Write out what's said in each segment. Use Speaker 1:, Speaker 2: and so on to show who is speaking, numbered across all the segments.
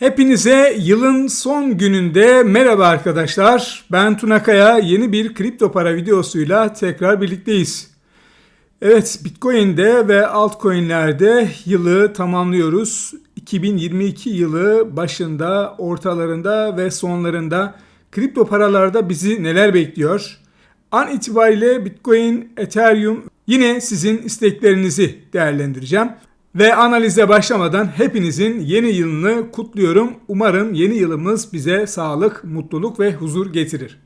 Speaker 1: Hepinize yılın son gününde merhaba arkadaşlar. Ben Tuna Kaya yeni bir kripto para videosuyla tekrar birlikteyiz. Evet Bitcoin'de ve altcoin'lerde yılı tamamlıyoruz. 2022 yılı başında, ortalarında ve sonlarında kripto paralarda bizi neler bekliyor? An itibariyle Bitcoin, Ethereum yine sizin isteklerinizi değerlendireceğim. Ve analize başlamadan hepinizin yeni yılını kutluyorum. Umarım yeni yılımız bize sağlık, mutluluk ve huzur getirir.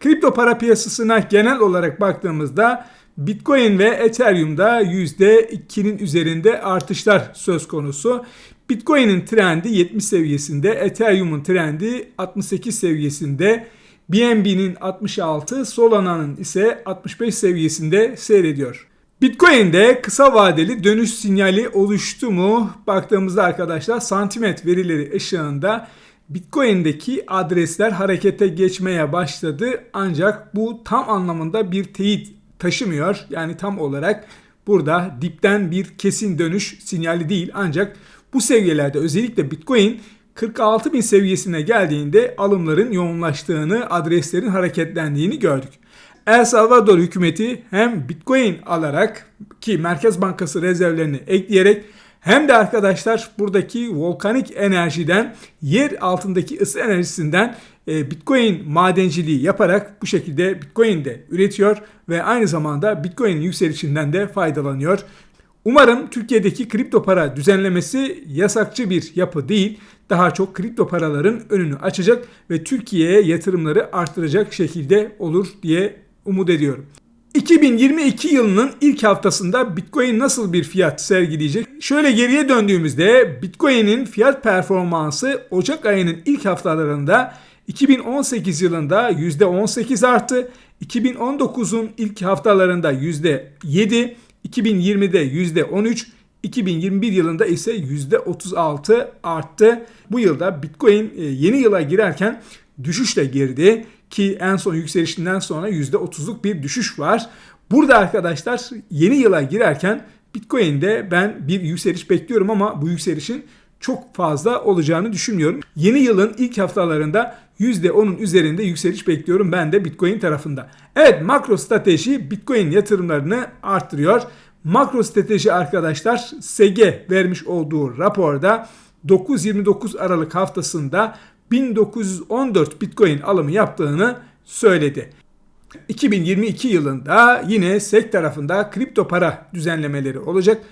Speaker 1: Kripto para piyasasına genel olarak baktığımızda Bitcoin ve Ethereum'da %2'nin üzerinde artışlar söz konusu. Bitcoin'in trendi 70 seviyesinde, Ethereum'un trendi 68 seviyesinde, BNB'nin 66, Solana'nın ise 65 seviyesinde seyrediyor. Bitcoin'de kısa vadeli dönüş sinyali oluştu mu? Baktığımızda arkadaşlar santimet verileri ışığında Bitcoin'deki adresler harekete geçmeye başladı. Ancak bu tam anlamında bir teyit taşımıyor. Yani tam olarak burada dipten bir kesin dönüş sinyali değil. Ancak bu seviyelerde özellikle Bitcoin 46 bin seviyesine geldiğinde alımların yoğunlaştığını, adreslerin hareketlendiğini gördük. El Salvador hükümeti hem Bitcoin alarak ki Merkez Bankası rezervlerini ekleyerek hem de arkadaşlar buradaki volkanik enerjiden yer altındaki ısı enerjisinden e, Bitcoin madenciliği yaparak bu şekilde Bitcoin de üretiyor ve aynı zamanda Bitcoin'in yükselişinden de faydalanıyor. Umarım Türkiye'deki kripto para düzenlemesi yasakçı bir yapı değil, daha çok kripto paraların önünü açacak ve Türkiye'ye yatırımları arttıracak şekilde olur diye umut ediyorum. 2022 yılının ilk haftasında Bitcoin nasıl bir fiyat sergileyecek? Şöyle geriye döndüğümüzde Bitcoin'in fiyat performansı Ocak ayının ilk haftalarında 2018 yılında %18 arttı. 2019'un ilk haftalarında %7, 2020'de %13, 2021 yılında ise %36 arttı. Bu yılda Bitcoin e, yeni yıla girerken düşüşle girdi ki en son yükselişinden sonra %30'luk bir düşüş var. Burada arkadaşlar yeni yıla girerken Bitcoin'de ben bir yükseliş bekliyorum ama bu yükselişin çok fazla olacağını düşünmüyorum. Yeni yılın ilk haftalarında %10'un üzerinde yükseliş bekliyorum ben de Bitcoin tarafında. Evet makro strateji Bitcoin yatırımlarını arttırıyor. Makro strateji arkadaşlar SEGE vermiş olduğu raporda 9-29 Aralık haftasında 1914 Bitcoin alımı yaptığını söyledi. 2022 yılında yine SEC tarafında kripto para düzenlemeleri olacak.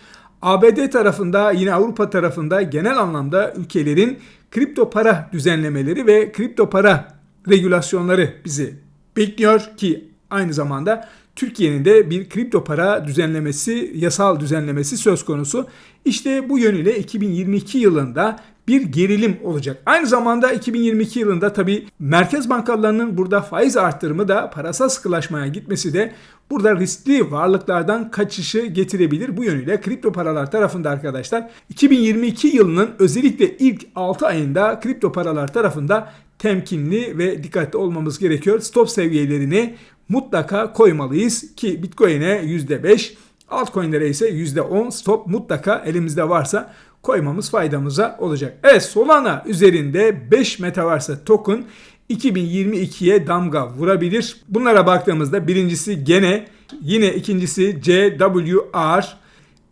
Speaker 1: ABD tarafında yine Avrupa tarafında genel anlamda ülkelerin kripto para düzenlemeleri ve kripto para regülasyonları bizi bekliyor ki aynı zamanda Türkiye'nin de bir kripto para düzenlemesi, yasal düzenlemesi söz konusu. İşte bu yönüyle 2022 yılında bir gerilim olacak. Aynı zamanda 2022 yılında tabi merkez bankalarının burada faiz arttırımı da parasal sıkılaşmaya gitmesi de burada riskli varlıklardan kaçışı getirebilir. Bu yönüyle kripto paralar tarafında arkadaşlar 2022 yılının özellikle ilk 6 ayında kripto paralar tarafında temkinli ve dikkatli olmamız gerekiyor. Stop seviyelerini mutlaka koymalıyız ki Bitcoin'e %5, altcoin'lere ise %10 stop mutlaka elimizde varsa koymamız faydamıza olacak. Evet Solana üzerinde 5 Metaverse token 2022'ye damga vurabilir. Bunlara baktığımızda birincisi gene yine ikincisi CWR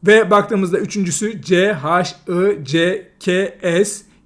Speaker 1: ve baktığımızda üçüncüsü CHICKS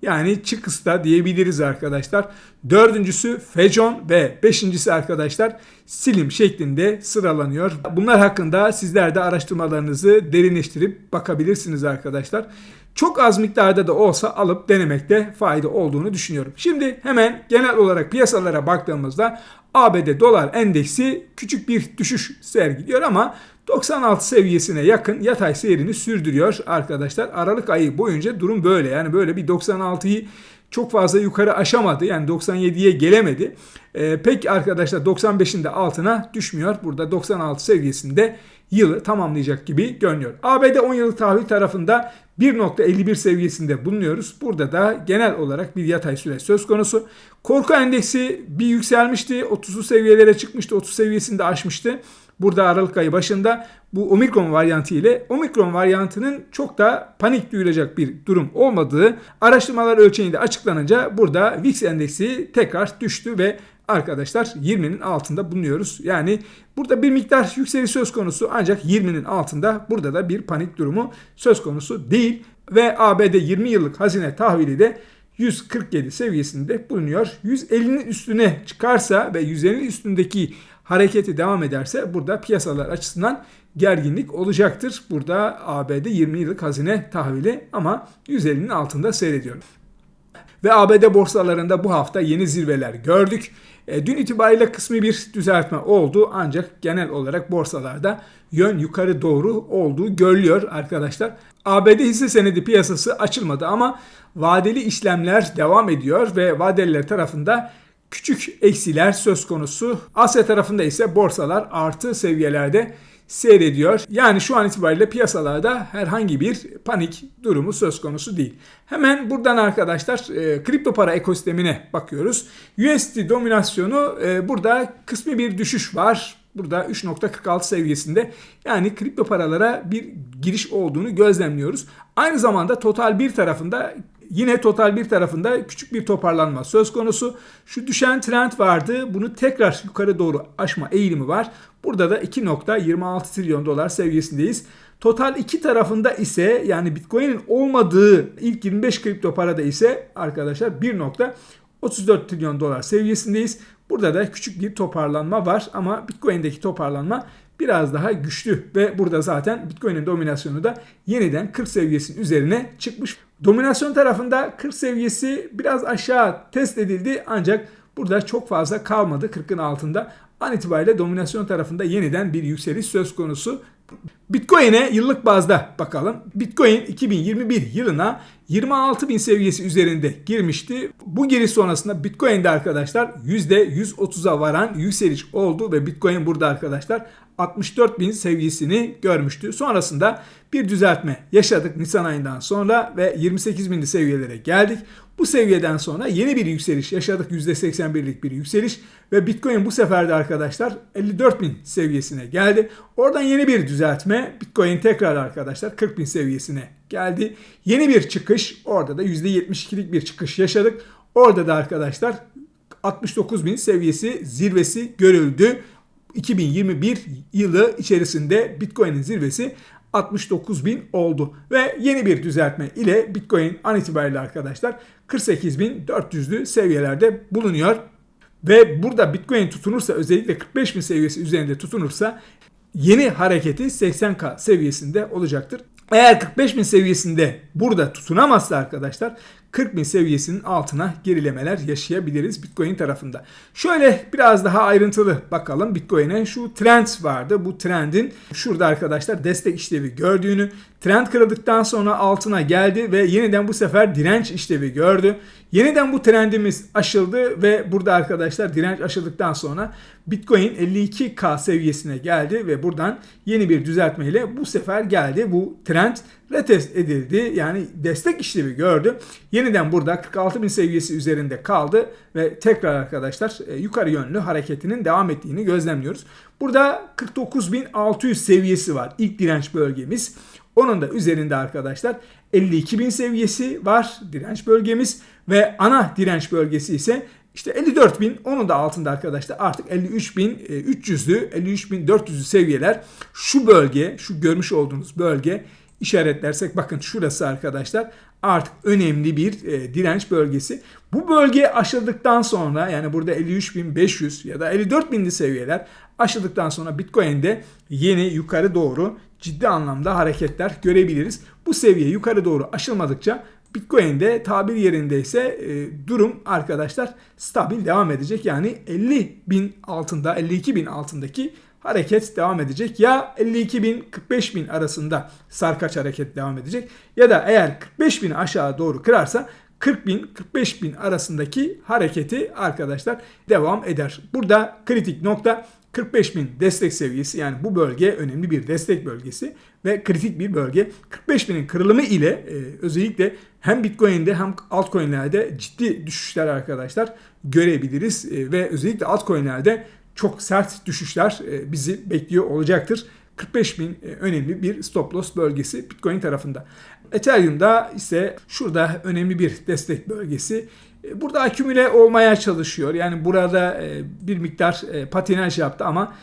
Speaker 1: yani çıkısta diyebiliriz arkadaşlar. Dördüncüsü Fejon ve beşincisi arkadaşlar Silim şeklinde sıralanıyor. Bunlar hakkında sizler de araştırmalarınızı derinleştirip bakabilirsiniz arkadaşlar. Çok az miktarda da olsa alıp denemekte fayda olduğunu düşünüyorum. Şimdi hemen genel olarak piyasalara baktığımızda ABD dolar endeksi küçük bir düşüş sergiliyor ama 96 seviyesine yakın yatay seyrini sürdürüyor arkadaşlar. Aralık ayı boyunca durum böyle. Yani böyle bir 96'yı çok fazla yukarı aşamadı. Yani 97'ye gelemedi. Ee, pek arkadaşlar 95'in de altına düşmüyor. Burada 96 seviyesinde yılı tamamlayacak gibi görünüyor. ABD 10 yıllık tahvil tarafında 1.51 seviyesinde bulunuyoruz. Burada da genel olarak bir yatay süre söz konusu. Korku endeksi bir yükselmişti. 30'lu seviyelere çıkmıştı. 30 seviyesinde aşmıştı. Burada Aralık ayı başında bu omikron varyantı ile omikron varyantının çok da panik duyulacak bir durum olmadığı araştırmalar ölçeğinde açıklanınca burada VIX endeksi tekrar düştü ve arkadaşlar 20'nin altında bulunuyoruz. Yani burada bir miktar yükseliş söz konusu ancak 20'nin altında burada da bir panik durumu söz konusu değil ve ABD 20 yıllık hazine tahvili de 147 seviyesinde bulunuyor. 150'nin üstüne çıkarsa ve 150'nin üstündeki hareketi devam ederse burada piyasalar açısından gerginlik olacaktır. Burada ABD 20 yıllık hazine tahvili ama 150'nin altında seyrediyor. Ve ABD borsalarında bu hafta yeni zirveler gördük. E, dün itibariyle kısmi bir düzeltme oldu ancak genel olarak borsalarda yön yukarı doğru olduğu görülüyor arkadaşlar. ABD hisse senedi piyasası açılmadı ama vadeli işlemler devam ediyor ve vadeliler tarafında küçük eksiler söz konusu. Asya tarafında ise borsalar artı seviyelerde seyrediyor. Yani şu an itibariyle piyasalarda herhangi bir panik durumu söz konusu değil. Hemen buradan arkadaşlar e, kripto para ekosistemine bakıyoruz. USD dominasyonu e, burada kısmi bir düşüş var. Burada 3.46 seviyesinde yani kripto paralara bir giriş olduğunu gözlemliyoruz. Aynı zamanda total bir tarafında Yine total bir tarafında küçük bir toparlanma söz konusu. Şu düşen trend vardı. Bunu tekrar yukarı doğru aşma eğilimi var. Burada da 2.26 trilyon dolar seviyesindeyiz. Total iki tarafında ise yani Bitcoin'in olmadığı ilk 25 kripto parada ise arkadaşlar 1.34 trilyon dolar seviyesindeyiz. Burada da küçük bir toparlanma var ama Bitcoin'deki toparlanma biraz daha güçlü ve burada zaten Bitcoin'in dominasyonu da yeniden 40 seviyesinin üzerine çıkmış. Dominasyon tarafında 40 seviyesi biraz aşağı test edildi ancak burada çok fazla kalmadı 40'ın altında. An itibariyle dominasyon tarafında yeniden bir yükseliş söz konusu. Bitcoin'e yıllık bazda bakalım. Bitcoin 2021 yılına 26 bin seviyesi üzerinde girmişti. Bu giriş sonrasında Bitcoin'de arkadaşlar %130'a varan yükseliş oldu ve Bitcoin burada arkadaşlar 64 bin seviyesini görmüştü. Sonrasında bir düzeltme yaşadık Nisan ayından sonra ve 28 binli seviyelere geldik. Bu seviyeden sonra yeni bir yükseliş yaşadık. %81'lik bir yükseliş ve Bitcoin bu sefer de arkadaşlar 54 bin seviyesine geldi. Oradan yeni bir düzeltme. Bitcoin tekrar arkadaşlar 40 bin seviyesine geldi. Yeni bir çıkış. Orada da %72'lik bir çıkış yaşadık. Orada da arkadaşlar 69 bin seviyesi zirvesi görüldü. 2021 yılı içerisinde Bitcoin'in zirvesi 69 bin oldu. Ve yeni bir düzeltme ile Bitcoin an itibariyle arkadaşlar 48.400'lü seviyelerde bulunuyor. Ve burada Bitcoin tutunursa özellikle 45 bin seviyesi üzerinde tutunursa yeni hareketi 80K seviyesinde olacaktır. Eğer 45 bin seviyesinde burada tutunamazsa arkadaşlar 40 bin seviyesinin altına gerilemeler yaşayabiliriz Bitcoin tarafında. Şöyle biraz daha ayrıntılı bakalım Bitcoin'e. Şu trend vardı. Bu trendin şurada arkadaşlar destek işlevi gördüğünü, trend kırıldıktan sonra altına geldi ve yeniden bu sefer direnç işlevi gördü. Yeniden bu trendimiz aşıldı ve burada arkadaşlar direnç aşıldıktan sonra Bitcoin 52K seviyesine geldi ve buradan yeni bir düzeltmeyle bu sefer geldi. Bu trend retest edildi. Yani destek işlevi gördü. Yeniden burada 46 bin seviyesi üzerinde kaldı ve tekrar arkadaşlar e, yukarı yönlü hareketinin devam ettiğini gözlemliyoruz. Burada 49.600 seviyesi var. İlk direnç bölgemiz. Onun da üzerinde arkadaşlar 52 bin seviyesi var direnç bölgemiz ve ana direnç bölgesi ise işte 54 bin onun da altında arkadaşlar artık 53 bin 300'lü 53 bin 400'lü seviyeler şu bölge şu görmüş olduğunuz bölge işaretlersek bakın şurası arkadaşlar artık önemli bir e, direnç bölgesi. Bu bölge aşıldıktan sonra yani burada 53.500 ya da 54.000'li seviyeler aşıldıktan sonra Bitcoin'de yeni yukarı doğru ciddi anlamda hareketler görebiliriz. Bu seviye yukarı doğru aşılmadıkça Bitcoin'de tabir yerindeyse e, durum arkadaşlar stabil devam edecek. Yani 50 bin altında 52 bin altındaki hareket devam edecek. Ya 52 bin 45 bin arasında sarkaç hareket devam edecek. Ya da eğer 45 bin aşağı doğru kırarsa 40 bin 45 bin arasındaki hareketi arkadaşlar devam eder. Burada kritik nokta 45 bin destek seviyesi yani bu bölge önemli bir destek bölgesi ve kritik bir bölge. 45 binin kırılımı ile e, özellikle hem Bitcoin'de hem altcoin'lerde ciddi düşüşler arkadaşlar görebiliriz e, ve özellikle altcoin'lerde çok sert düşüşler e, bizi bekliyor olacaktır. 45 bin e, önemli bir stop loss bölgesi Bitcoin tarafında. Ethereum'da ise şurada önemli bir destek bölgesi. E, burada akümüle olmaya çalışıyor. Yani burada e, bir miktar patinaj yaptı ama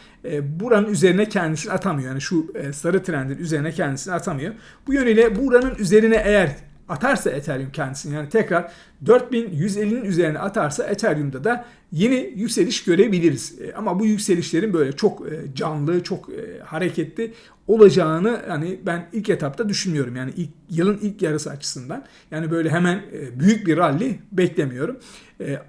Speaker 1: buranın üzerine kendisini atamıyor. Yani şu sarı trendin üzerine kendisini atamıyor. Bu yönüyle buranın üzerine eğer atarsa Ethereum kendisini yani tekrar 4150'nin üzerine atarsa Ethereum'da da yeni yükseliş görebiliriz. E, ama bu yükselişlerin böyle çok e, canlı, çok e, hareketli olacağını yani ben ilk etapta düşünmüyorum. Yani ilk yılın ilk yarısı açısından. Yani böyle hemen büyük bir rally beklemiyorum.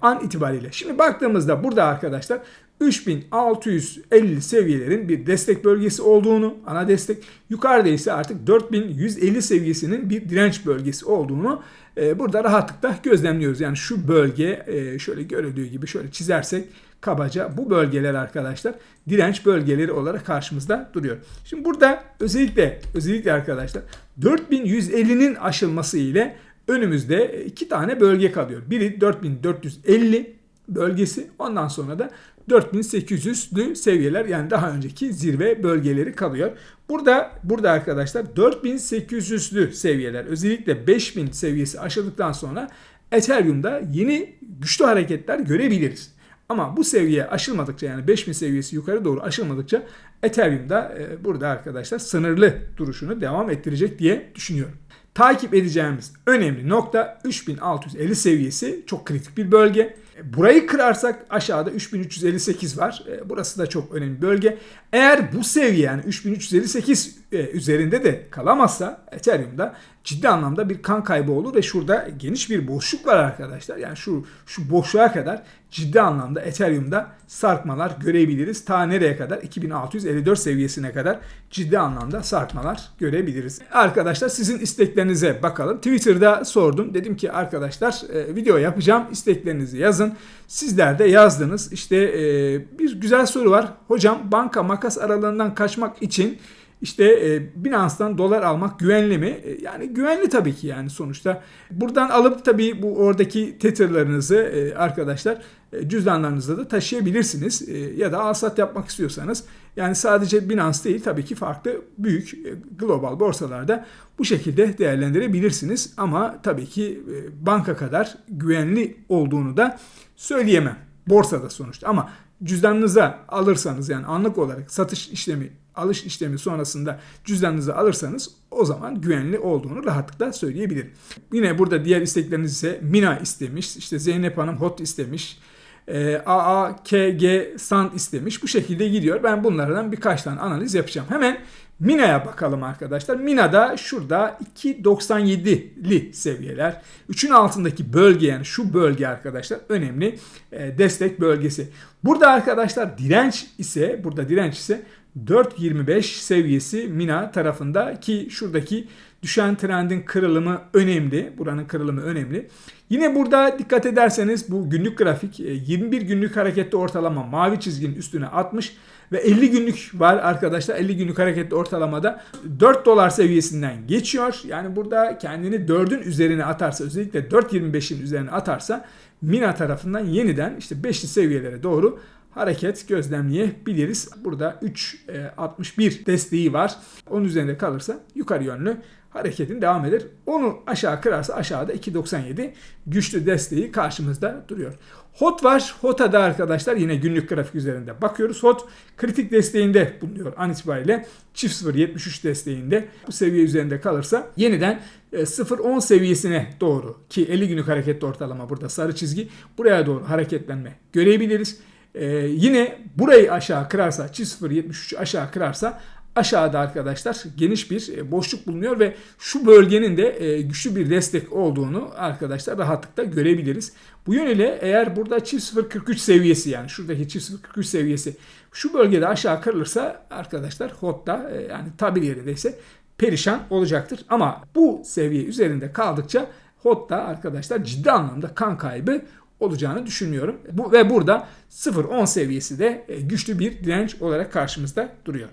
Speaker 1: An itibariyle. Şimdi baktığımızda burada arkadaşlar 3650 seviyelerin bir destek bölgesi olduğunu, ana destek, yukarıda ise artık 4150 seviyesinin bir direnç bölgesi olduğunu e, burada rahatlıkla gözlemliyoruz. Yani şu bölge e, şöyle görüldüğü gibi şöyle çizersek kabaca bu bölgeler arkadaşlar direnç bölgeleri olarak karşımızda duruyor. Şimdi burada özellikle özellikle arkadaşlar 4150'nin aşılması ile önümüzde iki tane bölge kalıyor. Biri 4450 bölgesi ondan sonra da 4800'lü seviyeler yani daha önceki zirve bölgeleri kalıyor. Burada burada arkadaşlar 4800'lü seviyeler özellikle 5000 seviyesi aşıldıktan sonra Ethereum'da yeni güçlü hareketler görebiliriz. Ama bu seviye aşılmadıkça yani 5000 seviyesi yukarı doğru aşılmadıkça Ethereum'da e, burada arkadaşlar sınırlı duruşunu devam ettirecek diye düşünüyorum. Takip edeceğimiz önemli nokta 3650 seviyesi çok kritik bir bölge. Burayı kırarsak aşağıda 3358 var. E, burası da çok önemli bölge. Eğer bu seviye yani 3358 e, üzerinde de kalamazsa Ethereum'da ciddi anlamda bir kan kaybı olur ve şurada geniş bir boşluk var arkadaşlar. Yani şu şu boşluğa kadar ciddi anlamda Ethereum'da sarkmalar görebiliriz. Ta nereye kadar? 2654 seviyesine kadar ciddi anlamda sarkmalar görebiliriz. Arkadaşlar sizin isteklerinize bakalım. Twitter'da sordum. Dedim ki arkadaşlar e, video yapacağım. İsteklerinizi yazın. Sizler de yazdınız. İşte e, bir güzel soru var. Hocam banka makas aralığından kaçmak için işte e, Binance'dan dolar almak güvenli mi? E, yani güvenli tabii ki yani sonuçta. Buradan alıp tabii bu oradaki tetherlarınızı e, arkadaşlar e, cüzdanlarınızda da taşıyabilirsiniz. E, ya da alsat yapmak istiyorsanız yani sadece Binance değil tabii ki farklı büyük e, global borsalarda bu şekilde değerlendirebilirsiniz. Ama tabii ki e, banka kadar güvenli olduğunu da söyleyemem. Borsada sonuçta ama cüzdanınıza alırsanız yani anlık olarak satış işlemi alış işlemi sonrasında cüzdanınızı alırsanız o zaman güvenli olduğunu rahatlıkla söyleyebilirim. Yine burada diğer istekleriniz ise Mina istemiş, işte Zeynep Hanım Hot istemiş, e, AAKG Sand istemiş. Bu şekilde gidiyor. Ben bunlardan birkaç tane analiz yapacağım. Hemen Mina'ya bakalım arkadaşlar. Mina'da şurada 2.97'li seviyeler. 3'ün altındaki bölge yani şu bölge arkadaşlar önemli e, destek bölgesi. Burada arkadaşlar direnç ise burada direnç ise 4.25 seviyesi Mina tarafında ki şuradaki düşen trendin kırılımı önemli. Buranın kırılımı önemli. Yine burada dikkat ederseniz bu günlük grafik 21 e, günlük hareketli ortalama mavi çizginin üstüne atmış ve 50 günlük var arkadaşlar. 50 günlük hareketli ortalamada 4 dolar seviyesinden geçiyor. Yani burada kendini 4'ün üzerine atarsa özellikle 4.25'in üzerine atarsa Mina tarafından yeniden işte 5'li seviyelere doğru hareket gözlemleyebiliriz. Burada 3.61 desteği var. Onun üzerinde kalırsa yukarı yönlü hareketin devam eder. Onu aşağı kırarsa aşağıda 2.97 güçlü desteği karşımızda duruyor. HOT var. HOT'a da arkadaşlar yine günlük grafik üzerinde bakıyoruz. HOT kritik desteğinde bulunuyor an itibariyle. Çift 0.73 desteğinde bu seviye üzerinde kalırsa yeniden 0.10 e, seviyesine doğru ki 50 günlük hareketli ortalama burada sarı çizgi buraya doğru hareketlenme görebiliriz. Ee, yine burayı aşağı kırarsa çift 0.73 aşağı kırarsa aşağıda arkadaşlar geniş bir e, boşluk bulunuyor ve şu bölgenin de e, güçlü bir destek olduğunu arkadaşlar rahatlıkla görebiliriz. Bu yönüyle eğer burada çift 0.43 seviyesi yani şuradaki çift 0.43 seviyesi şu bölgede aşağı kırılırsa arkadaşlar HOT'ta e, yani tabir yerindeyse perişan olacaktır. Ama bu seviye üzerinde kaldıkça HOT'ta arkadaşlar ciddi anlamda kan kaybı olacağını düşünmüyorum. Bu ve burada 0.10 seviyesi de güçlü bir direnç olarak karşımızda duruyor.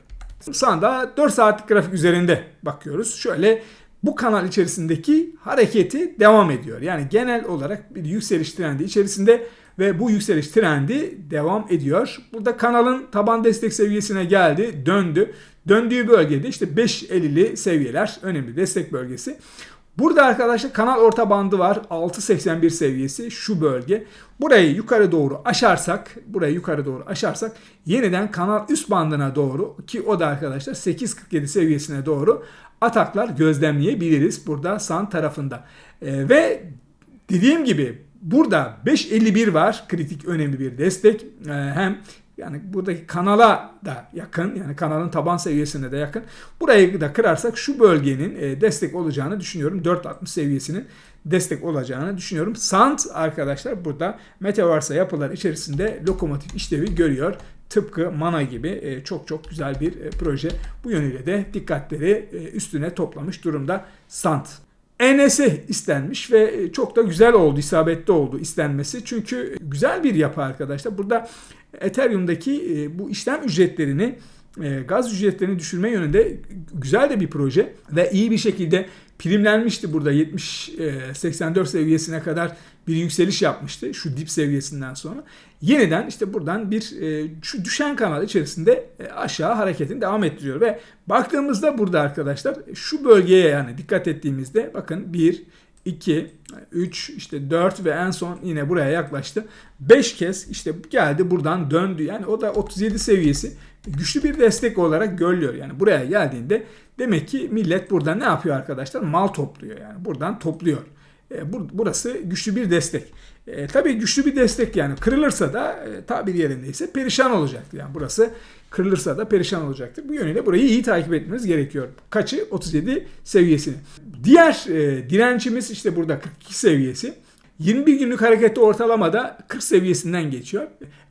Speaker 1: Sanda 4 saatlik grafik üzerinde bakıyoruz. Şöyle bu kanal içerisindeki hareketi devam ediyor. Yani genel olarak bir yükseliş trendi içerisinde ve bu yükseliş trendi devam ediyor. Burada kanalın taban destek seviyesine geldi, döndü. Döndüğü bölgede işte 5.50'li seviyeler önemli destek bölgesi. Burada arkadaşlar kanal orta bandı var. 6.81 seviyesi şu bölge. Burayı yukarı doğru aşarsak, burayı yukarı doğru aşarsak yeniden kanal üst bandına doğru ki o da arkadaşlar 8.47 seviyesine doğru ataklar gözlemleyebiliriz burada san tarafında. Ee, ve dediğim gibi burada 5.51 var kritik önemli bir destek. Ee, hem yani buradaki kanala da yakın yani kanalın taban seviyesine de yakın. Burayı da kırarsak şu bölgenin e, destek olacağını düşünüyorum. 4.60 seviyesinin destek olacağını düşünüyorum. Sant arkadaşlar burada Metaverse yapılar içerisinde lokomotif işlevi görüyor. Tıpkı Mana gibi e, çok çok güzel bir e, proje. Bu yönüyle de dikkatleri üstüne toplamış durumda Sant. ENS'i istenmiş ve çok da güzel oldu, isabetli oldu istenmesi. Çünkü güzel bir yapı arkadaşlar. Burada Ethereum'daki e, bu işlem ücretlerini e, gaz ücretlerini düşürme yönünde güzel de bir proje ve iyi bir şekilde primlenmişti burada 70-84 e, seviyesine kadar bir yükseliş yapmıştı şu dip seviyesinden sonra. Yeniden işte buradan bir şu düşen kanal içerisinde aşağı hareketini devam ettiriyor ve baktığımızda burada arkadaşlar şu bölgeye yani dikkat ettiğimizde bakın 1 2, 3, işte 4 ve en son yine buraya yaklaştı. 5 kez işte geldi buradan döndü. Yani o da 37 seviyesi güçlü bir destek olarak görülüyor. Yani buraya geldiğinde demek ki millet burada ne yapıyor arkadaşlar? Mal topluyor yani buradan topluyor. E, burası güçlü bir destek. E, tabii güçlü bir destek yani kırılırsa da e, tabir yerindeyse perişan olacaktır. Yani burası kırılırsa da perişan olacaktır. Bu yönüyle burayı iyi takip etmemiz gerekiyor. Kaçı? 37 seviyesini. Diğer e, direncimiz işte burada 42 seviyesi. 21 günlük harekette ortalamada 40 seviyesinden geçiyor.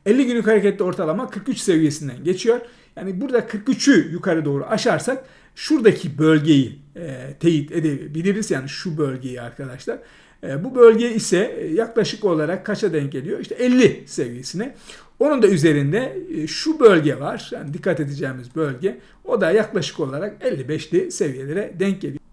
Speaker 1: 50 günlük harekette ortalama 43 seviyesinden geçiyor. Yani burada 43'ü yukarı doğru aşarsak şuradaki bölgeyi e, teyit edebiliriz. Yani şu bölgeyi arkadaşlar. E, bu bölge ise yaklaşık olarak kaça denk geliyor? İşte 50 seviyesine. Onun da üzerinde e, şu bölge var. Yani dikkat edeceğimiz bölge. O da yaklaşık olarak 55'li seviyelere denk geliyor.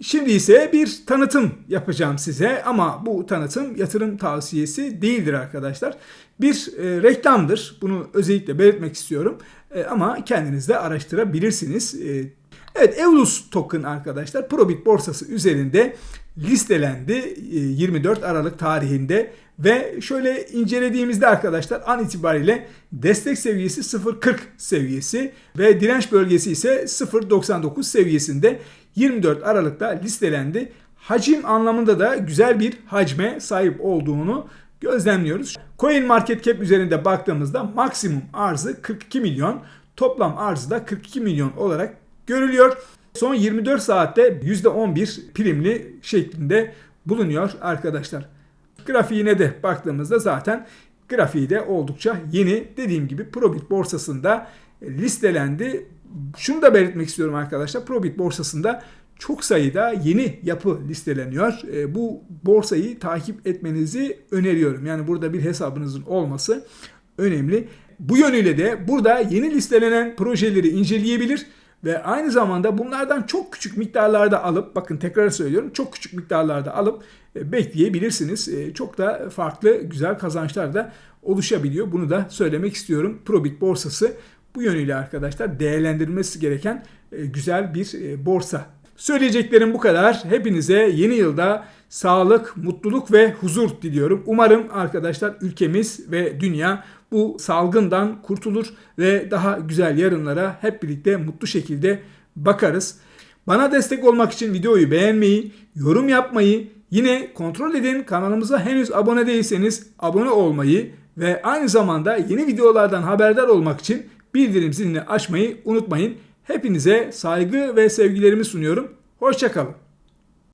Speaker 1: Şimdi ise bir tanıtım yapacağım size ama bu tanıtım yatırım tavsiyesi değildir arkadaşlar. Bir e, reklamdır. Bunu özellikle belirtmek istiyorum. E, ama kendiniz de araştırabilirsiniz. E, evet Eulus token arkadaşlar Probit borsası üzerinde listelendi 24 e, Aralık tarihinde ve şöyle incelediğimizde arkadaşlar an itibariyle destek seviyesi 0.40 seviyesi ve direnç bölgesi ise 0.99 seviyesinde 24 Aralık'ta listelendi. Hacim anlamında da güzel bir hacme sahip olduğunu gözlemliyoruz. Coin Market Cap üzerinde baktığımızda maksimum arzı 42 milyon, toplam arzı da 42 milyon olarak görülüyor. Son 24 saatte %11 primli şeklinde bulunuyor arkadaşlar. Grafiğine de baktığımızda zaten grafiği de oldukça yeni. Dediğim gibi Probit borsasında listelendi. Şunu da belirtmek istiyorum arkadaşlar. Probit borsasında çok sayıda yeni yapı listeleniyor. E, bu borsayı takip etmenizi öneriyorum. Yani burada bir hesabınızın olması önemli. Bu yönüyle de burada yeni listelenen projeleri inceleyebilir ve aynı zamanda bunlardan çok küçük miktarlarda alıp bakın tekrar söylüyorum çok küçük miktarlarda alıp e, bekleyebilirsiniz. E, çok da farklı güzel kazançlar da oluşabiliyor. Bunu da söylemek istiyorum. Probit borsası bu yönüyle arkadaşlar değerlendirilmesi gereken e, güzel bir borsa. Söyleyeceklerim bu kadar. Hepinize yeni yılda sağlık, mutluluk ve huzur diliyorum. Umarım arkadaşlar ülkemiz ve dünya bu salgından kurtulur ve daha güzel yarınlara hep birlikte mutlu şekilde bakarız. Bana destek olmak için videoyu beğenmeyi, yorum yapmayı, yine kontrol edin kanalımıza henüz abone değilseniz abone olmayı ve aynı zamanda yeni videolardan haberdar olmak için bildirim zilini açmayı unutmayın. Hepinize saygı ve sevgilerimi sunuyorum. Hoşçakalın.